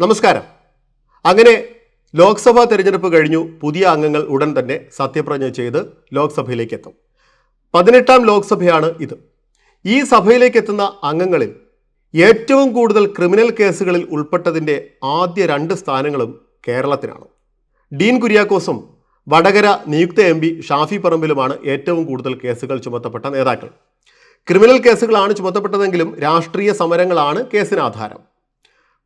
നമസ്കാരം. അങ്ങനെ ലോക്സഭാ തെരഞ്ഞെടുപ്പ് കഴിഞ്ഞു. പുതിയ അംഗങ്ങൾ ഉടൻ തന്നെ സത്യപ്രതിജ്ഞ ചെയ്ത് ലോക്സഭയിലേക്ക് എത്തും പതിനെട്ടാം ലോക്സഭയാണ് ഇത്. ഈ സഭയിലേക്ക് എത്തുന്ന അംഗങ്ങളിൽ ഏറ്റവും കൂടുതൽ ക്രിമിനൽ കേസുകളിൽ ഉൾപ്പെട്ടതിന്റെ ആദ്യ രണ്ട് സ്ഥാനങ്ങളും കേരളത്തിനാണ്. ഡീൻ കുര്യാക്കോസും വടകര നിയുക്ത എം പി ഷാഫി പറമ്പിലുമാണ് ഏറ്റവും കൂടുതൽ കേസുകൾ ചുമത്തപ്പെട്ട നേതാക്കൾ. ക്രിമിനൽ കേസുകളാണ് ചുമത്തപ്പെട്ടതെങ്കിലും രാഷ്ട്രീയ സമരങ്ങളാണ് കേസിന് ആധാരം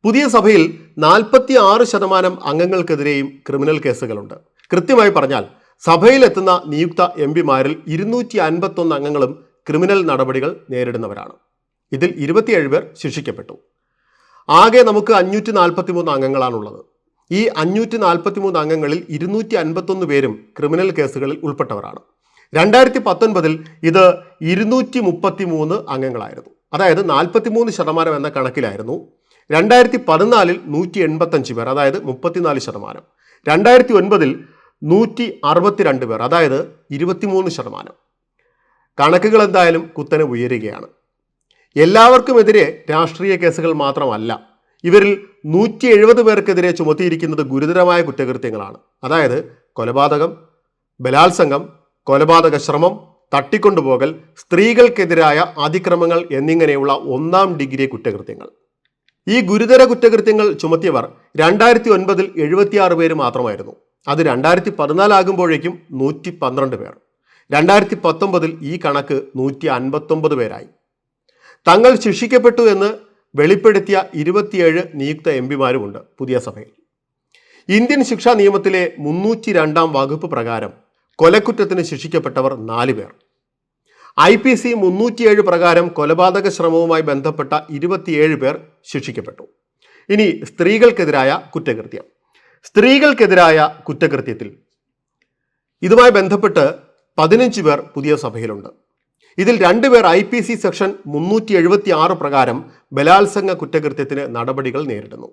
പുതിയ സഭയിൽ നാൽപ്പത്തി ആറ് ശതമാനം അംഗങ്ങൾക്കെതിരെയും ക്രിമിനൽ കേസുകളുണ്ട്. കൃത്യമായി പറഞ്ഞാൽ സഭയിലെത്തുന്ന നിയുക്ത എം പിമാരിൽ ഇരുന്നൂറ്റി അൻപത്തൊന്ന് അംഗങ്ങളും ക്രിമിനൽ നടപടികൾ നേരിടുന്നവരാണ്. ഇതിൽ ഇരുപത്തിയേഴ് പേർ ശിക്ഷിക്കപ്പെട്ടു. ആകെ നമുക്ക് അഞ്ഞൂറ്റി നാൽപ്പത്തി മൂന്ന് അംഗങ്ങളാണുള്ളത്. ഈ അഞ്ഞൂറ്റി നാൽപ്പത്തി മൂന്ന് അംഗങ്ങളിൽ ഇരുന്നൂറ്റി അൻപത്തൊന്ന് പേരും ക്രിമിനൽ കേസുകളിൽ ഉൾപ്പെട്ടവരാണ്. രണ്ടായിരത്തി പത്തൊൻപതിൽ ഇത് ഇരുന്നൂറ്റി മുപ്പത്തി മൂന്ന് അംഗങ്ങളായിരുന്നു. അതായത് നാൽപ്പത്തി മൂന്ന് ശതമാനം എന്ന കണക്കിലായിരുന്നു. രണ്ടായിരത്തി പതിനാലിൽ നൂറ്റി എൺപത്തഞ്ച് പേർ അതായത് മുപ്പത്തിനാല് ശതമാനം. രണ്ടായിരത്തി ഒൻപതിൽ നൂറ്റി അറുപത്തിരണ്ട് പേർ അതായത് ഇരുപത്തിമൂന്ന് ശതമാനം. കണക്കുകൾ എന്തായാലും കുത്തനെ ഉയരുകയാണ്. എല്ലാവർക്കുമെതിരെ രാഷ്ട്രീയ കേസുകൾ മാത്രമല്ല ഇവരിൽ നൂറ്റി എഴുപത് പേർക്കെതിരെ ചുമത്തിയിരിക്കുന്നത് ഗുരുതരമായ കുറ്റകൃത്യങ്ങളാണ്. അതായത് കൊലപാതകം ബലാത്സംഗം കൊലപാതക ശ്രമം തട്ടിക്കൊണ്ടുപോകൽ സ്ത്രീകൾക്കെതിരായ അതിക്രമങ്ങൾ എന്നിങ്ങനെയുള്ള ഒന്നാം ഡിഗ്രി കുറ്റകൃത്യങ്ങൾ. ഈ ഗുരുതര കുറ്റകൃത്യങ്ങൾ ചുമത്തിയവർ രണ്ടായിരത്തി ഒൻപതിൽ എഴുപത്തിയാറ് പേര് മാത്രമായിരുന്നു. അത് രണ്ടായിരത്തി പതിനാലാകുമ്പോഴേക്കും നൂറ്റി പന്ത്രണ്ട് പേർ. രണ്ടായിരത്തി പത്തൊമ്പതിൽ ഈ കണക്ക് നൂറ്റി അൻപത്തൊമ്പത് പേരായി. തങ്ങൾ ശിക്ഷിക്കപ്പെട്ടു എന്ന് വെളിപ്പെടുത്തിയ ഇരുപത്തിയേഴ് നിയുക്ത എം പിമാരുമുണ്ട് പുതിയ സഭയിൽ. ഇന്ത്യൻ ശിക്ഷാ നിയമത്തിലെ മുന്നൂറ്റി രണ്ടാം വകുപ്പ് പ്രകാരം കൊലക്കുറ്റത്തിന് ശിക്ഷിക്കപ്പെട്ടവർ നാല് പേർ. ഐ പി സി മുന്നൂറ്റിയേഴ് പ്രകാരം കൊലപാതക ശ്രമവുമായി ബന്ധപ്പെട്ട ഇരുപത്തിയേഴ് പേർ ശിക്ഷിക്കപ്പെട്ടു. ഇനി സ്ത്രീകൾക്കെതിരായ കുറ്റകൃത്യം. സ്ത്രീകൾക്കെതിരായ കുറ്റകൃത്യത്തിൽ ഇതുമായി ബന്ധപ്പെട്ട് പതിനഞ്ച് പേർ പുതിയ സഭയിലുണ്ട്. ഇതിൽ രണ്ടുപേർ ഐ പി സി സെക്ഷൻ മുന്നൂറ്റി എഴുപത്തി ആറ് പ്രകാരം ബലാത്സംഗ കുറ്റകൃത്യത്തിന് നടപടികൾ നേരിടുന്നു.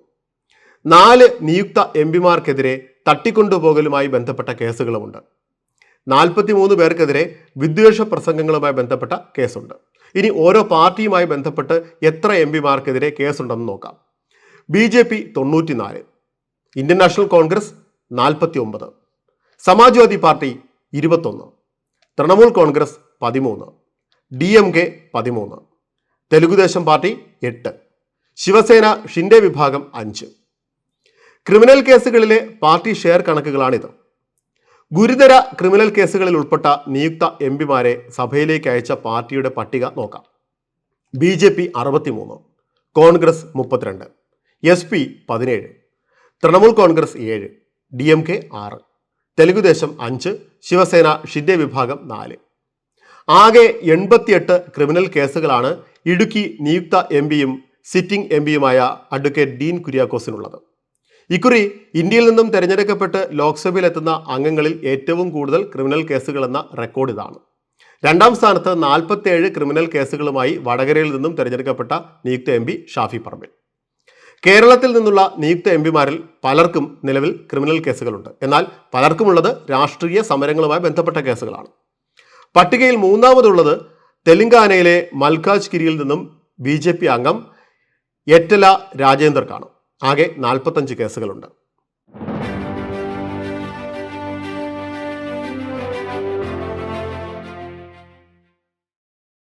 നാല് നിയുക്ത എം പിമാർക്കെതിരെ തട്ടിക്കൊണ്ടുപോകലുമായി ബന്ധപ്പെട്ട കേസുകളുമുണ്ട്. നാൽപ്പത്തി മൂന്ന് പേർക്കെതിരെ വിദ്വേഷ പ്രസംഗങ്ങളുമായി ബന്ധപ്പെട്ട കേസുണ്ട്. ഇനി ഓരോ പാർട്ടിയുമായി ബന്ധപ്പെട്ട് എത്ര എം പിമാർക്കെതിരെ കേസുണ്ടെന്ന് നോക്കാം. ബി ജെ പി തൊണ്ണൂറ്റിനാല് ഇന്ത്യൻ നാഷണൽ കോൺഗ്രസ് നാൽപ്പത്തി ഒമ്പത് സമാജ്വാദി പാർട്ടി ഇരുപത്തൊന്ന് തൃണമൂൽ കോൺഗ്രസ് പതിമൂന്ന് ഡി എം കെ പതിമൂന്ന് തെലുഗുദേശം പാർട്ടി എട്ട് ശിവസേന ഷിൻഡെ വിഭാഗം അഞ്ച്. ക്രിമിനൽ കേസുകളിലെ പാർട്ടി ഷെയർ കണക്കുകളാണിത്. ഗുരുതര ക്രിമിനൽ കേസുകളിൽ ഉൾപ്പെട്ട നിയുക്ത എം പിമാരെ സഭയിലേക്ക് അയച്ച പാർട്ടിയുടെ പട്ടിക നോക്കാം. ബി ജെ പി അറുപത്തിമൂന്ന് കോൺഗ്രസ് മുപ്പത്തിരണ്ട് എസ് പി പതിനേഴ് തൃണമൂൽ കോൺഗ്രസ് ഏഴ് ഡി എം കെ ആറ് തെലുഗുദേശം അഞ്ച് ശിവസേന ഷിൻഡെ വിഭാഗം നാല്. ആകെ എൺപത്തിയെട്ട് ക്രിമിനൽ കേസുകളാണ് ഇടുക്കി നിയുക്ത എം പിയും സിറ്റിംഗ് എം പിയുമായ അഡ്വക്കേറ്റ് ഡീൻ കുര്യാക്കോസിനുള്ളത്. ഇക്കുറി ഇന്ത്യയിൽ നിന്നും തെരഞ്ഞെടുക്കപ്പെട്ട് ലോക്സഭയിലെത്തുന്ന അംഗങ്ങളിൽ ഏറ്റവും കൂടുതൽ ക്രിമിനൽ കേസുകൾ എന്ന റെക്കോർഡ് ഇതാണ്. രണ്ടാം സ്ഥാനത്ത് നാൽപ്പത്തേഴ് ക്രിമിനൽ കേസുകളുമായി വടകരയിൽ നിന്നും തിരഞ്ഞെടുക്കപ്പെട്ട നിയുക്ത എം പി ഷാഫി പറമ്പിൽ. കേരളത്തിൽ നിന്നുള്ള നിയുക്ത എം പിമാരിൽ പലർക്കും നിലവിൽ ക്രിമിനൽ കേസുകളുണ്ട്. എന്നാൽ പലർക്കുമുള്ളത് രാഷ്ട്രീയ സമരങ്ങളുമായി ബന്ധപ്പെട്ട കേസുകളാണ്. പട്ടികയിൽ മൂന്നാമതുള്ളത് തെലങ്കാനയിലെ മൽക്കാജ് കിരിയിൽ നിന്നും ബി ജെ പി അംഗം എറ്റല രാജേന്ദർക്കാണ്. ആകെ നാൽപ്പത്തഞ്ച് കേസുകളുണ്ട്.